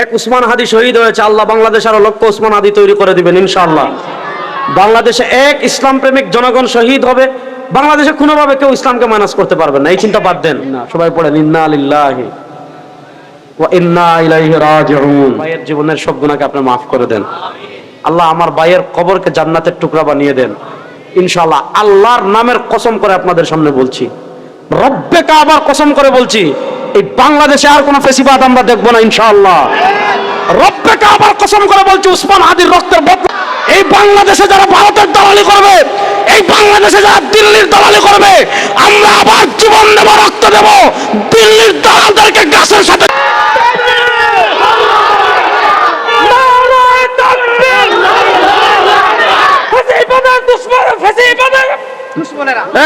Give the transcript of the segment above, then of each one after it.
এক উসমান হাদি শহীদ হয়েছে আল্লাহ বাংলাদেশ আরও লক্ষ উসমান হাদি তৈরি করে দিবেন ইনশাআল্লাহ। বাংলাদেশে এক ইসলাম প্রেমিক জনগণ শহীদ হবে বাংলাদেশে কোনোভাবে কেউ ইসলামকে মাইনাস করতে পারবে না এই চিন্তা বাদ দেন। না সবাই পড়েন ইন্না লিল্লাহি ওয়া ইন্না ইলাইহি রাজিউন। ভাইয়ের জীবনের সব গুনাহকে আপনি মাফ করে দেন। আল্লাহ আমার ভাইয়ের কবরকে জান্নাতের টুকরা বানিয়ে দেন। ইনশাআল্লাহ আল্লাহর নামের কসম করে আপনাদের সামনে বলছি। রব্বে কাবার কসম করে বলছি এই বাংলাদেশে আর কোনো ফেসিবাদ আমরা দেখব না, ইনশাআল্লাহ। রব্বেকে আবার কসম করে বলছি, উসমান আদির রক্তের বদলা। এই বাংলাদেশে যারা ভারতের দালালি করবে, এই বাংলাদেশে যারা দিল্লির দালালি করবে, আমরা আবার জীবন দেব, রক্ত দেবো, দিল্লির দালালদেরকে গাছের সাথে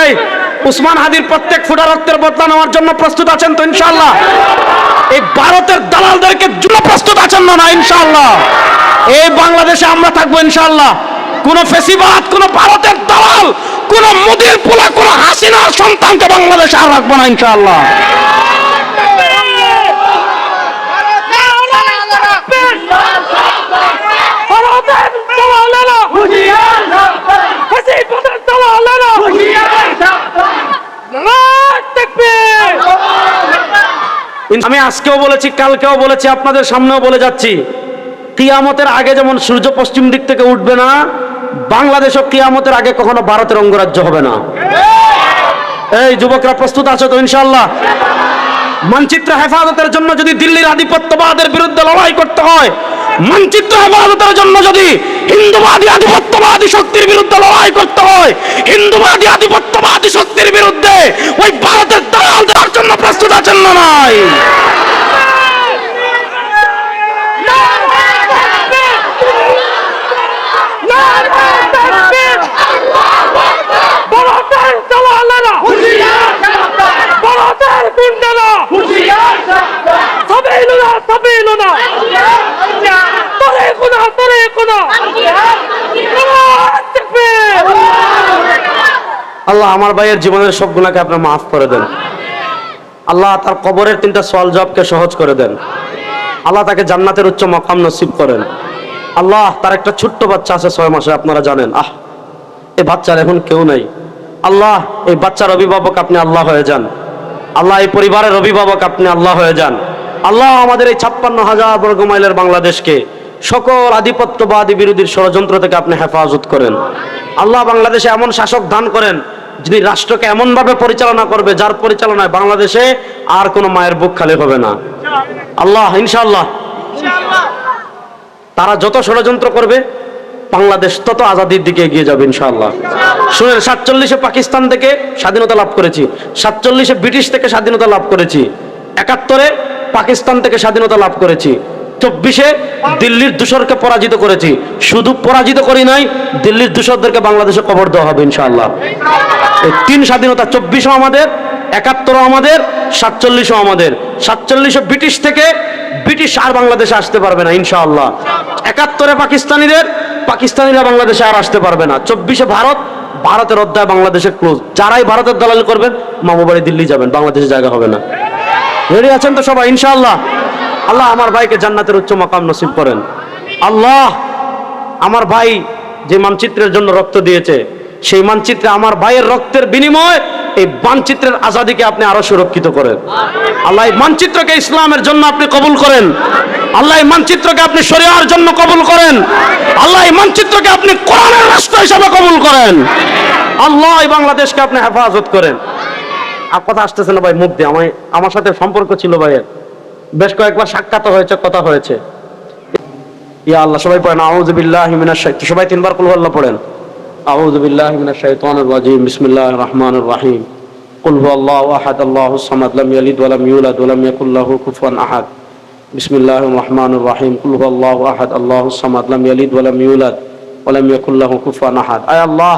এই, উসমান হাদির প্রত্যেক বদলা নেওয়ার জন্য প্রস্তুত আছেন তো ইনশাল্লাহ এই ভারতের দালালদেরকে প্রস্তুত আছেন না ইনশাআল্লাহ? এই বাংলাদেশে আমরা থাকব ইনশাল্লাহ কোন ফেসিবাদ, কোন ভারতের দালাল, কোন মোদির পোলা, কোন হাসিনার সন্তানকে বাংলাদেশে আর রাখব না ইনশাআল্লাহ। আমি আজকেও বলেছি, কালকেও বলেছি, আপনাদের সামনেও বলে যাচ্ছি। কিয়ামতের আগে যেমন সূর্য পশ্চিম দিক থেকে উঠবে না, বাংলাদেশও কিয়ামতের আগে কখনো ভারতের অঙ্গরাজ্য হবে না। এই যুবকরা প্রস্তুত আছো তো ইনশাল্লাহ মানচিত্র হেফাজতের জন্য যদি দিল্লির আধিপত্যবাদের বিরুদ্ধে লড়াই করতে হয়, মানচিত্র হেফাজতের জন্য যদি হিন্দুবাদী আধিপত্যবাদী শক্তির বিরুদ্ধে লড়াই করতে হয়, হিন্দুবাদী আধিপত্যবাদী শক্তির বিরুদ্ধে ওই ভারতের জন্য প্রস্তুত আছেন না নাই আল্লাহ আমার ভাইয়ের জীবনের সব গুণাকে আপনি মাফ করে দেন। আল্লাহ তার কবরের তিনটা সওয়াল জবকে সহজ করে দেন। আল্লাহ তাকে জান্নাতের উচ্চ মকাম নসিব করেন। আল্লাহ তার একটা ছোট্ট বাচ্চা আছে ছয় মাসে, আপনারা জানেন। আহ এই বাচ্চার এখন কেউ নাই। আল্লাহ, এই বাচ্চার অভিভাবক আপনি আল্লাহ হয়ে যান। আল্লাহ, এই পরিবারের অভিভাবক আপনি আল্লাহ হয়ে যান। আল্লাহ আমাদের এই ছাপ্পান্ন হাজার বর্গ মাইলের বাংলাদেশকে সকল আধিপত্যবাদী বিরোধীর ষড়যন্ত্র থেকে আপনি হেফাজত করেন। আল্লাহ বাংলাদেশে এমন শাসক দান করেন যিনি রাষ্ট্রকে এমনভাবে পরিচালনা করবে, যার পরিচালনায় বাংলাদেশে আর কোনো মায়ের বুক খালি হবে না। আল্লাহ, ইনশাআল্লাহ। তারা যত ষড়যন্ত্র করবে, বাংলাদেশ তত আজাদির দিকে এগিয়ে যাবে, ইনশাআল্লাহ। শুনেন, সাতচল্লিশে পাকিস্তান থেকে স্বাধীনতা লাভ করেছি। সাতচল্লিশে ব্রিটিশ থেকে স্বাধীনতা লাভ করেছি। একাত্তরে পাকিস্তান থেকে স্বাধীনতা লাভ করেছি। চব্বিশে দিল্লির দূষরকে পরাজিত করেছি। শুধু পরাজিত করি নাই, দিল্লির দূষরদেরকে বাংলাদেশে কবর দেওয়া হবে ইনশাআল্লাহ। এই তিন স্বাধীনতা চব্বিশও আমাদের, একাত্তরও আমাদের, সাতচল্লিশও আমাদের। সাতচল্লিশও ব্রিটিশ থেকে ব্রিটিশ আর বাংলাদেশে আসতে পারবে না ইনশাআল্লাহ। একাত্তরে পাকিস্তানিদের, পাকিস্তানিরা বাংলাদেশে আর আসতে পারবে না। চব্বিশে ভারত, ভারতের অধ্যায় বাংলাদেশের ক্লোজ। যারাই ভারতের দালালি করবেন মামু বাড়ি দিল্লি যাবেন, বাংলাদেশে জায়গা হবে না। রেডি আছেন তো সবাই? ইনশাআল্লাহ। আল্লাহ আমার ভাইকে জান্নাতের উচ্চ মাকাম নসিব করেন। আল্লাহ আমার ভাই যে মানচিত্রের জন্য রক্ত দিয়েছে, সেই মানচিত্রে আমার ভাইয়ের রক্তের বিনিময় এই মানচিত্রের আজাদিকে আপনি আরও সুরক্ষিত করেন। আল্লাহ এই মানচিত্রকে ইসলামের জন্য আপনি কবুল করেন। আল্লাহ এই মানচিত্রকে আপনি শরিয়ার জন্য কবুল করেন। আল্লাহ এই মানচিত্রকে আপনি কোরআনের রাষ্ট্র হিসাবে কবুল করেন। আল্লাহ এই বাংলাদেশকে আপনি হেফাজত করেন। আর কথা আসতেছে না ভাই, মুখ দিয়ে আমার আমার সাথে সম্পর্ক ছিল ভাইয়ের। বেশ কয়েকবার সাক্ষাৎ হয়েছে, কথা হয়েছে। ইয়া আল্লাহ, সবাই পড়েন, আউযু বিল্লাহি মিনাশ শাইতানির সবাই তিনবার কুল আল্লাহ পড়েন। আউযু বিল্লাহি মিনাশ শাইতানির রাজিম, বিসমিল্লাহির রহমানির রহিম। কুল হুয়াল্লাহু আহাদ আল্লাহুস সামাদ, লাম ইয়ালিদ ওয়া লাম ইউলাদ ওয়া লাম ইয়াকুল লাহু কুফুয়ান আহাদ। বিসমিল্লাহির রহমানির রহিম। কুল হুয়াল্লাহু আহাদ আল্লাহুস সামাদ, লাম ইয়ালিদ ওয়া লাম ইউলাদ ওয়া লাম ইয়াকুল লাহু কুফুয়ান আহাদ। আয় আল্লাহ